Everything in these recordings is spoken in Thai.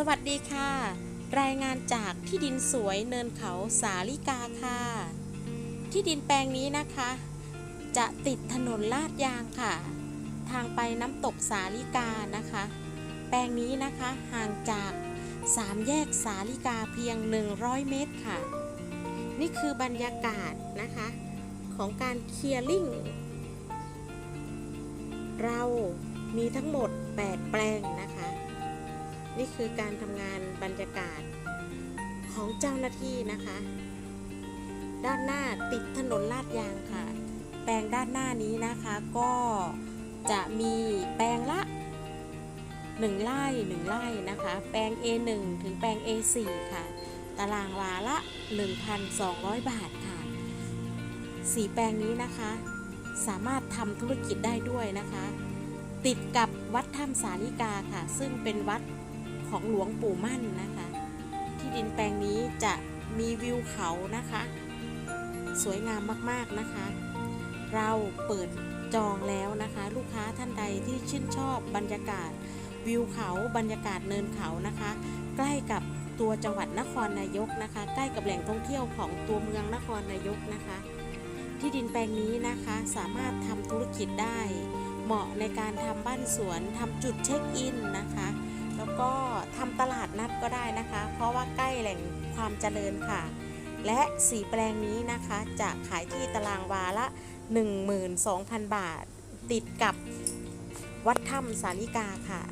สวัสดีค่ะ รายงานจากที่ดินสวยเนินเขาสาลิกาค่ะ ที่ดินแปลงนี้นะคะ จะติดถนนลาดยางค่ะ ทางไปน้ำตกสาลิกานะคะ แปลงนี้นะคะห่างจากสามแยกสาลิกาเพียง 100 เมตรค่ะ นี่คือบรรยากาศนะคะ ของการเคลียร์ลิงเรามีทั้งหมด 8 แปลงนะคะ นี่คือการทำงานบรรยากาศของเจ้าหน้าที่นะคะ ด้านหน้าติดถนนลาดยางค่ะ แปลงด้านหน้านี้นะคะก็จะมีแปลงละ 1ไร่1ไร่นะคะ แปลง A1 ถึงแปลง A4 ค่ะ ตารางวาละ 1,200 บาทค่ะสีแปลงนี้นะคะ สามารถทำธุรกิจได้ด้วยนะคะ ติดกับวัดถ้ำสาลิกาค่ะ ซึ่งเป็นวัด ของหลวงปู่มั่นนะคะ ที่ดินแปลงนี้จะมีวิวเขานะคะ สวยงามมากๆนะคะ เราเปิดจองแล้วนะคะ ลูกค้าท่านใดที่ชื่นชอบบรรยากาศ วิวเขาบรรยากาศเนินเขานะคะ ใกล้กับตัวจังหวัดนครนายกนะคะ ใกล้กับแหล่งท่องเที่ยวของตัวเมืองนครนายกนะคะ ที่ดินแปลงนี้นะคะสามารถทำธุรกิจได้ เหมาะในการทำบ้านสวนทำจุดเช็คอินนะคะ แล้วก็ทำตลาดนัดก็ได้นะคะ เพราะว่าใกล้แหล่งความเจริญค่ะ และสีแปลงนี้นะคะจะขายที่ตารางวาละ 12,000 บาท ติดกับวัดถ้ำสาลิกาค่ะ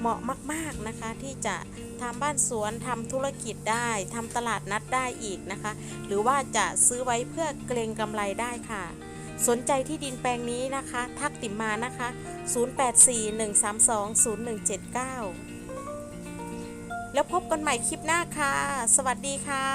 เหมาะมากๆนะคะที่จะทำบ้านสวนทำธุรกิจได้ทำตลาดนัดได้อีกนะคะ หรือว่าจะซื้อไว้เพื่อเกรงกำไรได้ค่ะ สนใจที่ดินแปลงนี้นะคะ ทักติมมานะคะ 0841320179 แล้วพบกันใหม่คลิปหน้าค่ะ สวัสดีค่ะ